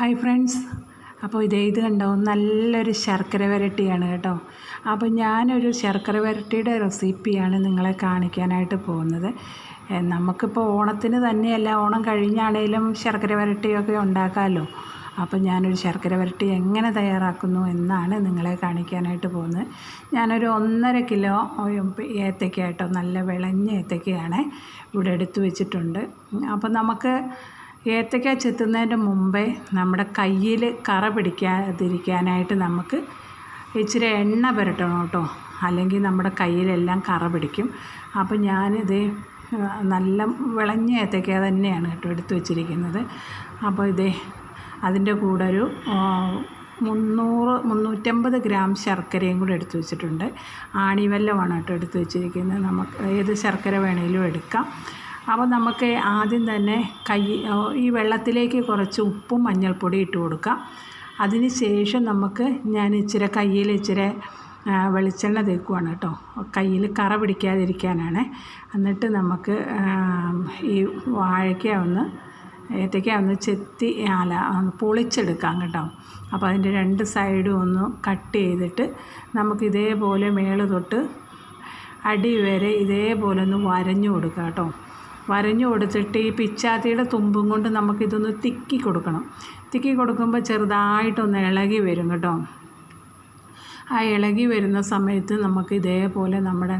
Hi friends അപ്പോൾ ഇതേ ഇത് കണ്ടോ? നല്ലൊരു ശർക്കര വരട്ടിയാണ് കേട്ടോ. അപ്പോൾ ഞാനൊരു ശർക്കര വരട്ടിയുടെ റെസിപ്പിയാണ് നിങ്ങളെ കാണിക്കാനായിട്ട് പോകുന്നത്. നമുക്കിപ്പോൾ ഓണത്തിന് തന്നെയല്ല ഓണം കഴിഞ്ഞാണേലും ശർക്കര വരട്ടിയൊക്കെ ഉണ്ടാക്കാമല്ലോ അപ്പോൾ ഞാനൊരു ശർക്കര വരട്ടി എങ്ങനെ തയ്യാറാക്കുന്നു എന്നാണ് നിങ്ങളെ കാണിക്കാനായിട്ട് പോകുന്നത്. ഞാനൊരു ഒന്നര കിലോ ഏത്തയ്ക്ക കേട്ടോ നല്ല വിളഞ്ഞ ഏത്തയ്ക്കയാണ് ഇവിടെ എടുത്തു വെച്ചിട്ടുണ്ട്. അപ്പോൾ നമുക്ക് ഏത്തയ്ക്ക ചെത്തുന്നതിന്റെ മുമ്പേ നമ്മുടെ കയ്യിൽ കറ പിടിക്കാതിരിക്കാനായിട്ട് നമുക്ക് ഇച്ചിരി എണ്ണ പുരട്ടണം കേട്ടോ. അല്ലെങ്കിൽ നമ്മുടെ കയ്യിലെല്ലാം കറ പിടിക്കും. അപ്പോൾ ഞാനിത് നല്ല വിളഞ്ഞ ഏത്തയ്ക്ക തന്നെയാണ് കേട്ടോ എടുത്തു വച്ചിരിക്കുന്നത്. അപ്പോൾ ഇതേ അതിന്റെ കൂടെ ഒരു മുന്നൂറ് മുന്നൂറ്റമ്പത് ഗ്രാം ശർക്കരയും കൂടെ എടുത്തു വെച്ചിട്ടുണ്ട്. ആണിവെല്ലമാണ് കേട്ടോ എടുത്തു വെച്ചിരിക്കുന്നത്. നമുക്ക് ഏത് ശർക്കര വേണേലും എടുക്കാം. അപ്പോൾ നമുക്ക് ആദ്യം തന്നെ കൈ ഈ വെള്ളത്തിലേക്ക് കുറച്ച് ഉപ്പും മഞ്ഞൾപ്പൊടി ഇട്ട് കൊടുക്കാം. അതിന് ശേഷം നമുക്ക് ഞാൻ ഇച്ചിരി കയ്യിൽ ഇച്ചിരി വെളിച്ചെണ്ണ തേക്കുവാണ് കേട്ടോ. കയ്യിൽ കറ പിടിക്കാതിരിക്കാനാണ്. എന്നിട്ട് നമുക്ക് ഈ വാഴയ്ക്ക ഒന്ന് ഏത്തയ്ക്ക ഒന്ന് ചെത്തി ഒന്ന് പൊളിച്ചെടുക്കാം കേട്ടോ. അപ്പോൾ അതിന്റെ രണ്ട് സൈഡും ഒന്ന് കട്ട് ചെയ്തിട്ട് നമുക്ക് ഇതേപോലെ മേൾ തൊട്ട് അടി വരെ ഇതേപോലെ ഒന്ന് വരഞ്ഞു കൊടുക്കാം കേട്ടോ. വരഞ്ഞു കൊടുത്തിട്ട് ഈ പിച്ചാത്തിയുടെ തുമ്പും കൊണ്ട് നമുക്കിതൊന്ന് തിക്കി കൊടുക്കണം. തിക്കി കൊടുക്കുമ്പോൾ ചെറുതായിട്ടൊന്ന് ഇളകി വരും കേട്ടോ. ആ ഇളകി വരുന്ന സമയത്ത് നമുക്ക് ഇതേപോലെ നമ്മുടെ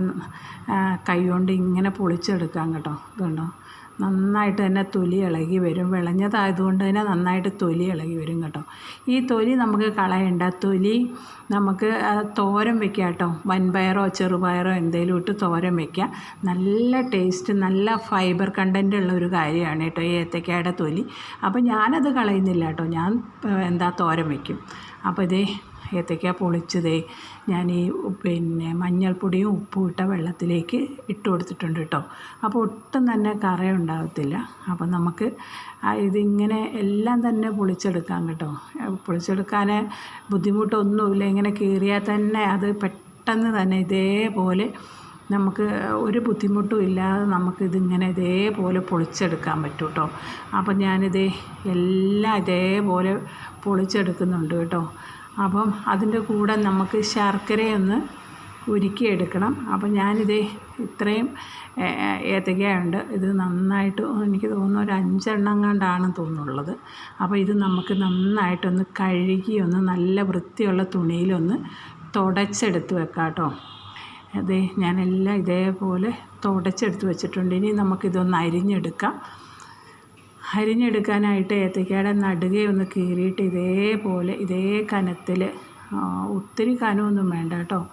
കൈ കൊണ്ട് ഇങ്ങനെ പൊളിച്ചെടുക്കാം കേട്ടോ. ഇതുണ്ടോ നന്നായിട്ട് തന്നെ തൊലി ഇളകി വരും. വിളഞ്ഞതായതുകൊണ്ട് തന്നെ നന്നായിട്ട് തൊലി ഇളകി വരും കേട്ടോ. ഈ തൊലി നമുക്ക് കളയണ്ട. തൊലി നമുക്ക് തോരൻ വെക്കാം കേട്ടോ. വൻപയറോ ചെറുപയറോ എന്തെങ്കിലും ഇട്ട് തോരൻ വെക്കാം. നല്ല ടേസ്റ്റ് നല്ല ഫൈബർ കണ്ടന്റ് ഉള്ള ഒരു കാര്യമാണ് കേട്ടോ ഈ ഏത്തക്കായുടെ തൊലി. അപ്പോൾ ഞാനത് കളയുന്നില്ല കേട്ടോ. ഞാൻ എന്താ തോരൻ വയ്ക്കും അപ്പോൾ ഇതേ ഏത്തയ്ക്ക പൊളിച്ചതേ. ഞാൻ ഈ പിന്നെ മഞ്ഞൾപ്പൊടിയും ഉപ്പും ഇട്ട വെള്ളത്തിലേക്ക് ഇട്ട് കൊടുത്തിട്ടുണ്ട് കേട്ടോ. അപ്പോൾ ഒട്ടും തന്നെ കറയുണ്ടാകത്തില്ല അപ്പോൾ നമുക്ക് ഇതിങ്ങനെ എല്ലാം തന്നെ പൊളിച്ചെടുക്കാം കേട്ടോ. പൊളിച്ചെടുക്കാൻ ബുദ്ധിമുട്ടൊന്നുമില്ല. ഇങ്ങനെ കീറിയാൽ തന്നെ അത് പെട്ടെന്ന് തന്നെ ഇതേപോലെ നമുക്ക് ഒരു ബുദ്ധിമുട്ടും ഇല്ലാതെ നമുക്കിതിങ്ങനെ ഇതേപോലെ പൊളിച്ചെടുക്കാൻ പറ്റും കേട്ടോ. അപ്പം ഞാനിതേ എല്ലാം ഇതേപോലെ പൊളിച്ചെടുക്കുന്നുണ്ട് കേട്ടോ. അപ്പം അതിന്റെ കൂടെ നമുക്ക് ശർക്കരയൊന്ന് ഉരുക്കിയെടുക്കണം. അപ്പം ഞാനിതേ ഇത്രയും ഏത്തയ്ക്കയുണ്ട്. ഇത് നന്നായിട്ട് എനിക്ക് തോന്നുന്നു ഒരു അഞ്ചെണ്ണം കണ്ടാണ് തോന്നുന്നുള്ളത് അപ്പോൾ ഇത് നമുക്ക് നന്നായിട്ടൊന്ന് കഴുകി ഒന്ന് നല്ല വൃത്തിയുള്ള തുണിയിലൊന്ന് തുടച്ചെടുത്ത് വെക്കാം കേട്ടോ അതെ ഞാനെല്ലാം ഇതേപോലെ തുടച്ചെടുത്ത് വെച്ചിട്ടുണ്ട്. ഇനി നമുക്കിതൊന്ന് അരിഞ്ഞെടുക്കാം. അരിഞ്ഞെടുക്കാനായിട്ട് ഏത്തയ്ക്കയുടെ നടുകെ ഒന്ന് കീറിയിട്ട് ഇതേപോലെ ഇതേ കനത്തിൽ ഒത്തിരി കനമൊന്നും വേണ്ട കേട്ടോ.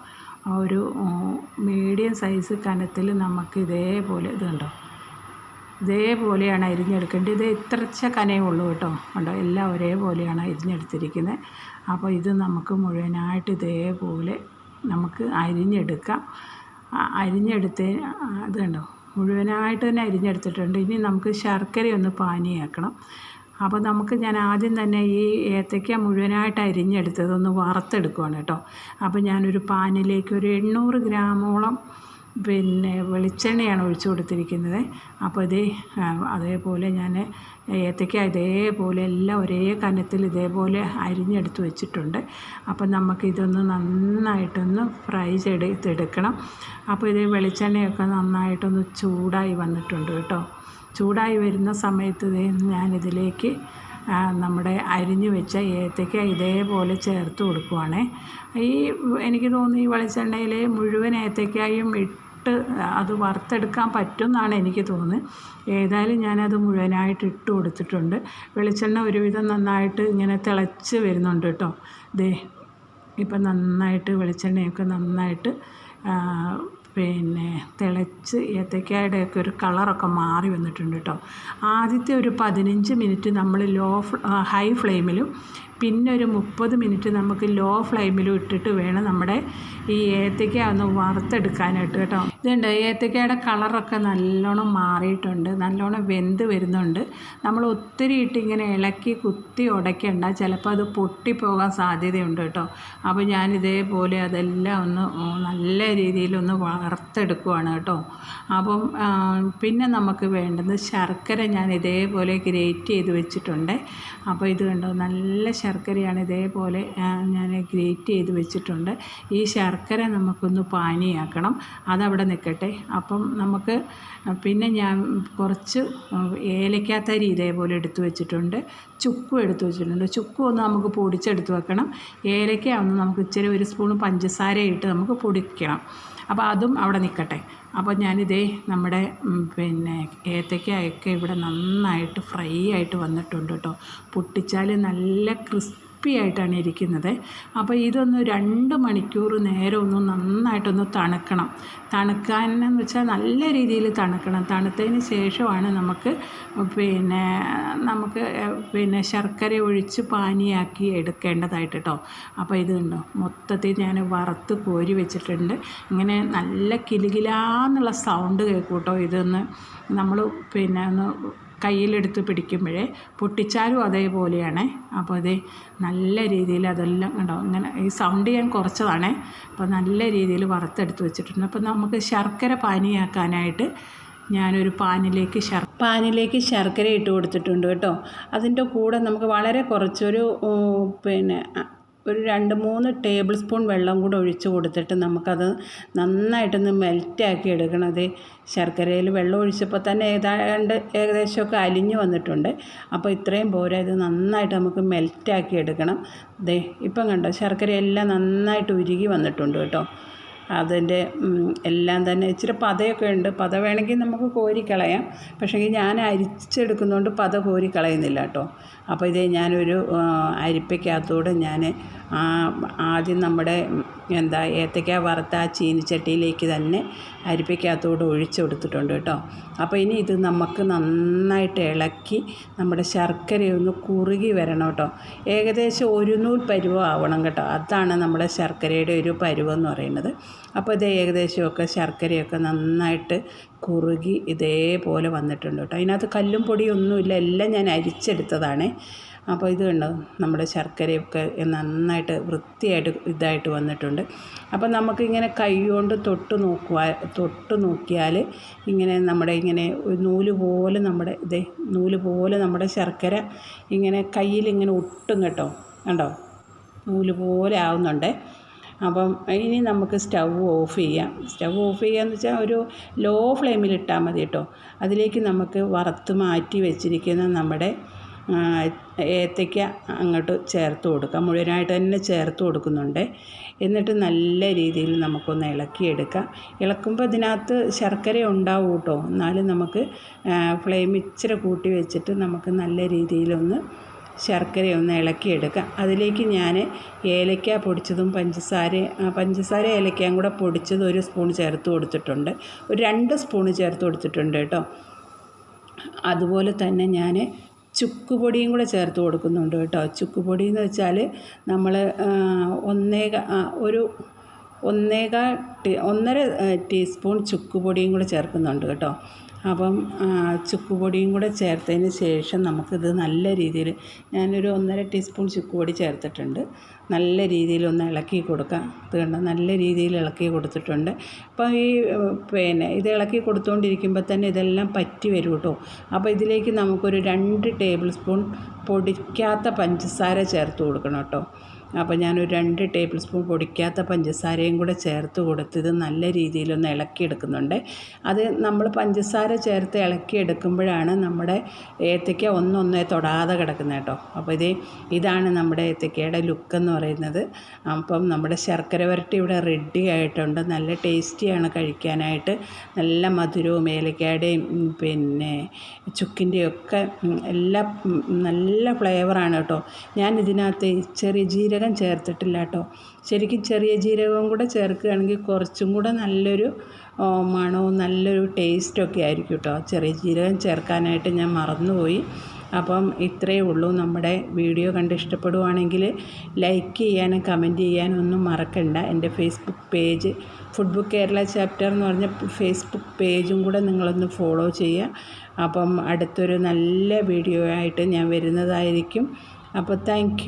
ആ ഒരു മീഡിയം സൈസ് കനത്തിൽ നമുക്ക് ഇതേപോലെ ഇത് കണ്ടോ? ഇതേപോലെയാണ് അരിഞ്ഞെടുക്കേണ്ടത്. ഇത് ഇത്രച്ച കനയേ ഉള്ളൂ കേട്ടോ. കണ്ടോ? എല്ലാം ഒരേപോലെയാണ് അരിഞ്ഞെടുത്തിരിക്കുന്നത് അപ്പോൾ ഇത് നമുക്ക് മുഴുവനായിട്ട് ഇതേപോലെ നമുക്ക് അരിഞ്ഞെടുക്കാം. അരിഞ്ഞെടുത്ത് ഇത് കണ്ടോ? മുഴുവനായിട്ട് തന്നെ അരിഞ്ഞെടുത്തിട്ടുണ്ട്. ഇനി നമുക്ക് ശർക്കര ഒന്ന് പാനിയാക്കണം. അപ്പോൾ നമുക്ക് ഞാൻ ആദ്യം തന്നെ ഈ ഏത്തയ്ക്ക മുഴുവനായിട്ട് അരിഞ്ഞെടുത്തത് ഒന്ന് കേട്ടോ. അപ്പോൾ ഞാനൊരു പാനിലേക്ക് ഒരു എണ്ണൂറ് ഗ്രാമോളം പിന്നെ വെളിച്ചെണ്ണയാണ് ഒഴിച്ചു കൊടുത്തിരിക്കുന്നത്. അപ്പോൾ ഇത് അതേപോലെ ഞാൻ ഏത്തയ്ക്ക ഇതേപോലെ എല്ലാം ഒരേ കനത്തിൽ ഇതേപോലെ അരിഞ്ഞെടുത്ത് വെച്ചിട്ടുണ്ട്. അപ്പോൾ നമുക്കിതൊന്ന് നന്നായിട്ടൊന്ന് ഫ്രൈ ചെയ്തെടുക്കണം. അപ്പോൾ ഇത് വെളിച്ചെണ്ണയൊക്കെ നന്നായിട്ടൊന്ന് ചൂടായി വന്നിട്ടുണ്ട് കേട്ടോ. ചൂടായി വരുന്ന സമയത്ത് ഞാനിതിലേക്ക് നമ്മുടെ അരിഞ്ഞു വെച്ച ഏത്തയ്ക്ക ഇതേപോലെ ചേർത്ത് കൊടുക്കുവാണേ. ഈ എനിക്ക് തോന്നുന്നു ഈ വെളിച്ചെണ്ണയിൽ മുഴുവൻ ഏത്തയ്ക്കായും അത് വറുത്തെടുക്കാൻ പറ്റും എന്നാണ് എനിക്ക് തോന്നുന്നത്. ഏതായാലും ഞാനത് മുഴുവനായിട്ട് ഇട്ട് കൊടുത്തിട്ടുണ്ട്. വെളിച്ചെണ്ണ ഒരുവിധം നന്നായിട്ട് ഇങ്ങനെ തിളച്ച് വരുന്നുണ്ട് കേട്ടോ. ദേ ഇപ്പം നന്നായിട്ട് വെളിച്ചെണ്ണയൊക്കെ നന്നായിട്ട് പിന്നെ തിളച്ച് ഏത്തയ്ക്കായുടെയൊക്കെ ഒരു കളറൊക്കെ മാറി വന്നിട്ടുണ്ട് കേട്ടോ. ആദ്യത്തെ ഒരു പതിനഞ്ച് മിനിറ്റ് നമ്മൾ ലോ ഹൈ ഫ്ലെയിമിലും പിന്നെ ഒരു മുപ്പത് മിനിറ്റ് നമുക്ക് ലോ ഫ്ലെയിമിലും ഇട്ടിട്ട് വേണം നമ്മുടെ ഈ ഏത്തയ്ക്ക ഒന്ന് വറുത്തെടുക്കാനായിട്ട് കേട്ടോ. ഇതുണ്ട് ഏത്തയ്ക്കയുടെ കളറൊക്കെ നല്ലോണം മാറിയിട്ടുണ്ട് നല്ലോണം വെന്ത് വരുന്നുണ്ട്. നമ്മൾ ഒത്തിരി ഇട്ട് ഇങ്ങനെ ഇളക്കി കുത്തി ഉടയ്ക്കണ്ട ചിലപ്പോൾ അത് പൊട്ടിപ്പോകാൻ സാധ്യതയുണ്ട് കേട്ടോ. അപ്പോൾ ഞാൻ ഇതേപോലെ അതെല്ലാം ഒന്ന് നല്ല രീതിയിലൊന്ന് വറുത്തെടുക്കുവാണ് കേട്ടോ. അപ്പം പിന്നെ നമുക്ക് വേണ്ടത് ശർക്കര ഞാൻ ഇതേപോലെ ഗ്രേറ്റ് ചെയ്ത് വെച്ചിട്ടുണ്ട്. അപ്പോൾ ഇത് കണ്ടോ നല്ല ശർക്കരയാണ് ഇതേപോലെ ഞാൻ ഗ്രേറ്റ് ചെയ്ത് വെച്ചിട്ടുണ്ട്. ഈ ശർക്കര നമുക്കൊന്ന് പാനിയാക്കണം. അതവിടെ നിൽക്കട്ടെ. അപ്പം നമുക്ക് പിന്നെ ഞാൻ കുറച്ച് ഏലക്കാത്തരി ഇതേപോലെ എടുത്തു വെച്ചിട്ടുണ്ട്. ചുക്കും എടുത്തു വെച്ചിട്ടുണ്ട്. ചുക്കും ഒന്ന് നമുക്ക് പൊടിച്ചെടുത്ത് വെക്കണം. ഏലക്ക ഒന്ന് നമുക്ക് ഇച്ചിരി ഒരു സ്പൂൺ പഞ്ചസാര ഇട്ട് നമുക്ക് പൊടിക്കണം. അപ്പോൾ അതും അവിടെ നിൽക്കട്ടെ. അപ്പോൾ ഞാനിതേ നമ്മുടെ പിന്നെ ഏത്തയ്ക്കയൊക്കെ ഇവിടെ നന്നായിട്ട് ഫ്രൈ ആയിട്ട് വന്നിട്ടുണ്ട് കേട്ടോ. പൊട്ടിച്ചാൽ നല്ല ക്രിസ്പി ഇരിക്കുന്നത്. അപ്പോൾ ഇതൊന്ന് രണ്ട് മണിക്കൂർ നേരം ഒന്ന് നന്നായിട്ടൊന്ന് തണുക്കണം. തണുക്കാൻ എന്ന് വെച്ചാൽ നല്ല രീതിയിൽ തണുക്കണം. തണുത്തതിന് ശേഷമാണ് നമുക്ക് പിന്നെ നമുക്ക് പിന്നെ ശർക്കര ഒഴിച്ച് പാനിയാക്കി എടുക്കേണ്ടതായിട്ട് കേട്ടോ അപ്പോൾ ഇത് കണ്ടോ? മൊത്തത്തിൽ ഞാൻ വറുത്ത് കോരി വെച്ചിട്ടുണ്ട്. ഇങ്ങനെ നല്ല കിലുകിലാന്നുള്ള സൗണ്ട് കേൾക്കും കേട്ടോ ഇതൊന്ന്. നമ്മൾ പിന്നെ ഒന്ന് കയ്യിലെടുത്ത് പിടിക്കുമ്പോഴേ പൊട്ടിച്ചാലും അതേപോലെയാണ്. അപ്പോൾ അത് നല്ല രീതിയിൽ അതെല്ലാം ഉണ്ടാവും ഇങ്ങനെ ഈ സൗണ്ട് ഞാൻ കുറച്ചതാണ്. അപ്പോൾ നല്ല രീതിയിൽ വറുത്തെടുത്ത് വെച്ചിട്ടുണ്ട്. അപ്പോൾ നമുക്ക് ശർക്കര പാനിയാക്കാനായിട്ട് ഞാനൊരു പാനിലേക്ക് ശർ പാനിലേക്ക് ശർക്കര ഇട്ട് കൊടുത്തിട്ടുണ്ട് കേട്ടോ. അതിന്റെ കൂടെ നമുക്ക് വളരെ കുറച്ചൊരു പിന്നെ ഒരു രണ്ട് മൂന്ന് ടേബിൾ സ്പൂൺ വെള്ളം കൂടെ ഒഴിച്ച് കൊടുത്തിട്ട് നമുക്കത് നന്നായിട്ടൊന്ന് മെൽറ്റാക്കി എടുക്കണം. അത് ശർക്കരയിൽ വെള്ളം ഒഴിച്ചപ്പോൾ തന്നെ ഏതാണ്ട് ഏകദേശമൊക്കെ അലിഞ്ഞു വന്നിട്ടുണ്ട്. അപ്പോൾ ഇത്രയും പോരാ ഇത് നന്നായിട്ട് നമുക്ക് മെൽറ്റാക്കി എടുക്കണം. ദേ ഇപ്പം കണ്ടോ ശർക്കര എല്ലാം നന്നായിട്ട് ഉരുകി വന്നിട്ടുണ്ട് കേട്ടോ. അതിന്റെ എല്ലാം തന്നെ ഇച്ചിരി പതയൊക്കെ ഉണ്ട്. പത വേണമെങ്കിൽ നമുക്ക് കോരിക്കളയാം. പക്ഷേ ഞാൻ അരിച്ചെടുക്കുന്നതുകൊണ്ട് പത കോരിക്കളയുന്നില്ല കേട്ടോ. അപ്പോൾ ഇതേ ഞാനൊരു അരിപ്പയ്ക്കകത്തൂടെ ഞാൻ ആദ്യം നമ്മുടെ എന്താ ഏത്തയ്ക്ക വറുത്ത ആ ചീനിച്ചട്ടിയിലേക്ക് തന്നെ അരിപ്പയ്ക്കകത്തൂടെ ഒഴിച്ചു കൊടുത്തിട്ടുണ്ട് കേട്ടോ. അപ്പോൾ ഇനി ഇത് നമുക്ക് നന്നായിട്ട് ഇളക്കി നമ്മുടെ ശർക്കരയൊന്ന് കുറുകി വരണം കേട്ടോ. ഏകദേശം ഒരു നൂൽ പരുവം ആവണം കേട്ടോ. അതാണ് നമ്മുടെ ശർക്കരയുടെ ഒരു പരുവം എന്ന് പറയുന്നത്. അപ്പോൾ ഇത് ഏകദേശമൊക്കെ ശർക്കരയൊക്കെ നന്നായിട്ട് കുറുകി ഇതേപോലെ വന്നിട്ടുണ്ട് കേട്ടോ. അതിനകത്ത് കല്ലും പൊടിയൊന്നുമില്ല എല്ലാം ഞാൻ അരിച്ചെടുത്തതാണ്. അപ്പോൾ ഇത് കണ്ടോ? നമ്മുടെ ശർക്കരയൊക്കെ നന്നായിട്ട് വൃത്തിയായിട്ട് ഇതായിട്ട് വന്നിട്ടുണ്ട്. അപ്പോൾ നമുക്കിങ്ങനെ കൈ കൊണ്ട് തൊട്ട് നോക്കുക തൊട്ട് നോക്കിയാൽ ഇങ്ങനെ നമ്മുടെ ഇങ്ങനെ നൂൽ പോലെ നമ്മുടെ ഇതേ നൂൽ പോലെ നമ്മുടെ ശർക്കര ഇങ്ങനെ കയ്യിൽ ഇങ്ങനെ ഒട്ടും കേട്ടോ. കണ്ടോ? നൂൽ പോലെ ആവുന്നുണ്ട്. അപ്പം ഇനി നമുക്ക് സ്റ്റൗ ഓഫ് ചെയ്യാം. സ്റ്റൗ ഓഫ് ചെയ്യാന്ന് വെച്ചാൽ ഒരു ലോ ഫ്ലെയിമിൽ ഇട്ടാൽ മതി കേട്ടോ. അതിലേക്ക് നമുക്ക് വറുത്ത് മാറ്റി വെച്ചിരിക്കുന്ന നമ്മുടെ ഏത്തയ്ക്ക അങ്ങോട്ട് ചേർത്ത് കൊടുക്കാം. മുഴുവനായിട്ട് തന്നെ ചേർത്ത് കൊടുക്കുന്നുണ്ട്. എന്നിട്ട് നല്ല രീതിയിൽ നമുക്കൊന്ന് ഇളക്കിയെടുക്കാം. ഇളക്കുമ്പോൾ ഇതിനകത്ത് ശർക്കര ഉണ്ടാവും കേട്ടോ. എന്നാലും നമുക്ക് ഫ്ലെയിം ഇച്ചിരി കൂട്ടി വെച്ചിട്ട് നമുക്ക് നല്ല രീതിയിലൊന്ന് ശർക്കരയൊന്ന് ഇളക്കിയെടുക്കാം. അതിലേക്ക് ഞാൻ ഏലക്ക പൊടിച്ചതും പഞ്ചസാര പഞ്ചസാര ഏലക്കയും കൂടെ പൊടിച്ചത് ഒരു സ്പൂൺ ചേർത്ത് കൊടുത്തിട്ടുണ്ട്. ഒരു രണ്ട് സ്പൂൺ ചേർത്ത് കൊടുത്തിട്ടുണ്ട് കേട്ടോ. അതുപോലെ തന്നെ ഞാൻ ചുക്ക് പൊടിയും കൂടെ ചേർത്ത് കൊടുക്കുന്നുണ്ട് കേട്ടോ. ചുക്ക് പൊടി എന്ന് വെച്ചാൽ നമ്മൾ ഒന്നേ ഒരു ഒന്നേകാൽ ടീ ഒന്നര ടീസ്പൂൺ ചുക്ക് പൊടിയും കൂടെ ചേർക്കുന്നുണ്ട് കേട്ടോ. അപ്പം ചുക്ക് പൊടിയും കൂടെ ചേർത്തതിന് ശേഷം നമുക്കിത് നല്ല രീതിയിൽ ഞാനൊരു ഒന്നര ടീസ്പൂൺ ചുക്ക് പൊടി ചേർത്തിട്ടുണ്ട്. നല്ല രീതിയിൽ ഒന്ന് ഇളക്കി കൊടുക്കാം. ഇത് കണ്ടോ? നല്ല രീതിയിൽ ഇളക്കി കൊടുത്തിട്ടുണ്ട്. അപ്പോൾ ഈ പിന്നെ ഇത് ഇളക്കി കൊടുത്തുകൊണ്ടിരിക്കുമ്പോൾ തന്നെ ഇതെല്ലാം പറ്റി വരും കേട്ടോ. അപ്പോൾ ഇതിലേക്ക് നമുക്കൊരു രണ്ട് ടേബിൾ സ്പൂൺ പൊടിക്കാത്ത പഞ്ചസാര ചേർത്ത് കൊടുക്കണം കേട്ടോ. അപ്പോൾ ഞാനൊരു രണ്ട് ടേബിൾ സ്പൂൺ പൊടിക്കാത്ത പഞ്ചസാരയും കൂടെ ചേർത്ത് കൊടുത്ത് ഇത് നല്ല രീതിയിലൊന്ന് ഇളക്കിയെടുക്കുന്നുണ്ട്. അത് നമ്മൾ പഞ്ചസാര ചേർത്ത് ഇളക്കിയെടുക്കുമ്പോഴാണ് നമ്മുടെ ഏത്തയ്ക്ക ഒന്നൊന്നേ തൊടാതെ കിടക്കുന്നത് കേട്ടോ. അപ്പോൾ ഇത് ഇതാണ് നമ്മുടെ ഏത്തയ്ക്കയുടെ ലുക്ക് എന്ന് പറയുന്നത്. അപ്പം നമ്മുടെ ശർക്കര വരട്ടി ഇവിടെ റെഡി ആയിട്ടുണ്ട്. നല്ല ടേസ്റ്റിയാണ് കഴിക്കാനായിട്ട്. നല്ല മധുരവും ഏലക്കയുടെയും പിന്നെ ചുക്കിന്റെയും ഒക്കെ എല്ലാ നല്ല ഫ്ലേവറാണ് കേട്ടോ. ഞാൻ ഇതിനകത്ത് ചെറിയ ജീരക ജീരകം ചേർത്തിട്ടില്ല കേട്ടോ ശരിക്കും ചെറിയ ജീരകവും കൂടെ ചേർക്കുകയാണെങ്കിൽ കുറച്ചും കൂടെ നല്ലൊരു മണവും നല്ലൊരു ടേസ്റ്റൊക്കെ ആയിരിക്കും കേട്ടോ ചെറിയ ജീരകം ചേർക്കാനായിട്ട് ഞാൻ മറന്നുപോയി. അപ്പം ഇത്രയേ ഉള്ളൂ. നമ്മുടെ വീഡിയോ കണ്ട് ഇഷ്ടപ്പെടുവാണെങ്കിൽ ലൈക്ക് ചെയ്യാനും കമന്റ് ചെയ്യാനും ഒന്നും മറക്കണ്ട. എന്റെ Facebook page food book Kerala chapter എന്ന് പറഞ്ഞ ഫേസ്ബുക്ക് പേജും കൂടെ നിങ്ങളൊന്ന് ഫോളോ ചെയ്യുക. അപ്പം അടുത്തൊരു നല്ല വീഡിയോ ആയിട്ട് ഞാൻ വരുന്നതായിരിക്കും. അപ്പോൾ താങ്ക്